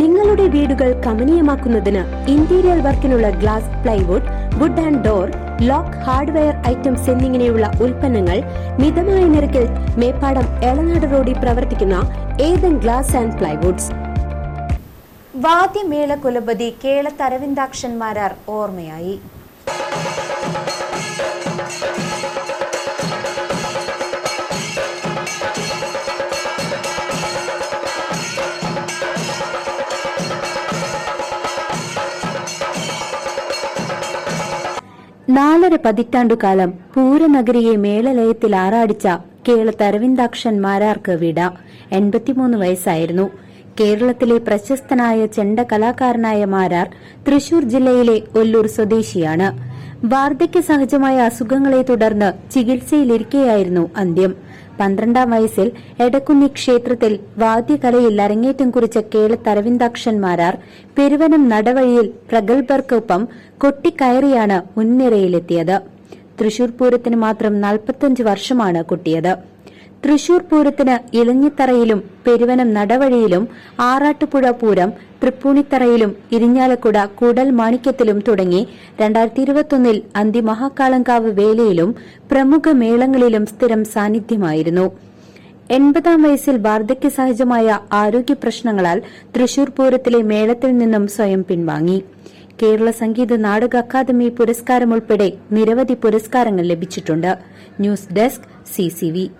നിങ്ങളുടെ വീടുകൾ കമനീയമാക്കുന്നതിന് interior വർക്കിനുള്ള glass plywood wood and door lock hardware items എന്നിങ്ങനെയുള്ള ഉൽപ്പന്നങ്ങൾ മിതമായ നിരക്കിൽ മേപ്പാടം എളനാട് റോഡിൽ പ്രവർത്തിക്കുന്ന ഏതൻ ഗ്ലാസ് ആൻഡ് പ്ലൈവുഡ്സ് വാദ്യമേള കുലപതി കേളത്തരവിന്ദാക്ഷന്മാരാർ ഓർമ്മയായി. നാലര പതിറ്റാണ്ടുകാലം പൂരനഗരിയെ മേളലയത്തിൽ ആറാടിച്ച കേളത്തരവിന്ദാക്ഷൻ മാരാർക്ക് വിട. എൺപത്തിമൂന്ന് വയസ്സായിരുന്നു. കേരളത്തിലെ പ്രശസ്തനായ ചെണ്ട കലാകാരനായ മാരാർ തൃശൂർ ജില്ലയിലെ ഒല്ലൂർ സ്വദേശിയാണ്. വാർദ്ധക്യ സഹജമായ അസുഖങ്ങളെ തുടർന്ന് ചികിത്സയിലിരിക്കെയായിരുന്നു അന്ത്യം. പന്ത്രണ്ടാം വയസ്സിൽ എടക്കുന്നി ക്ഷേത്രത്തിൽ വാദ്യകലയിൽ അരങ്ങേറ്റം കുറിച്ച കേളത്തരവിന്ദാക്ഷന്മാരാർ പെരുവനം നടവഴിയിൽ പ്രഗത്ഭർക്കൊപ്പം കൊട്ടിക്കയറിയാണ് മുൻനിരയിലെത്തിയത്. തൃശൂർ പൂരത്തിന് മാത്രം നാൽപ്പത്തഞ്ച് വർഷമാണ് കൊട്ടിയത്. തൃശൂർ പൂരത്തിന് ഇലഞ്ഞിത്തറയിലും പെരുവനം നടവഴിയിലും ആറാട്ടുപുഴ പൂരം തൃപ്പൂണിത്തറയിലും ഇരിഞ്ഞാലക്കുട കൂടൽ മാണിക്യത്തിലും തുടങ്ങി രണ്ടായിരത്തി ഇരുപത്തൊന്നിൽ അന്തിമഹാക്കാളങ്കാവ് വേലയിലും പ്രമുഖ മേളങ്ങളിലും സ്ഥിരം സാന്നിധ്യമായിരുന്നു. എൺപതാം വയസ്സിൽ വാർദ്ധക്യ സഹജമായ ആരോഗ്യ പ്രശ്നങ്ങളാൽ തൃശൂർ പൂരത്തിലെ മേളത്തിൽ നിന്നും സ്വയം പിൻവാങ്ങി. കേരള സംഗീത നാടക അക്കാദമി പുരസ്കാരം ഉൾപ്പെടെ നിരവധി പുരസ്കാരങ്ങൾ ലഭിച്ചിട്ടുണ്ട്. News desk CCV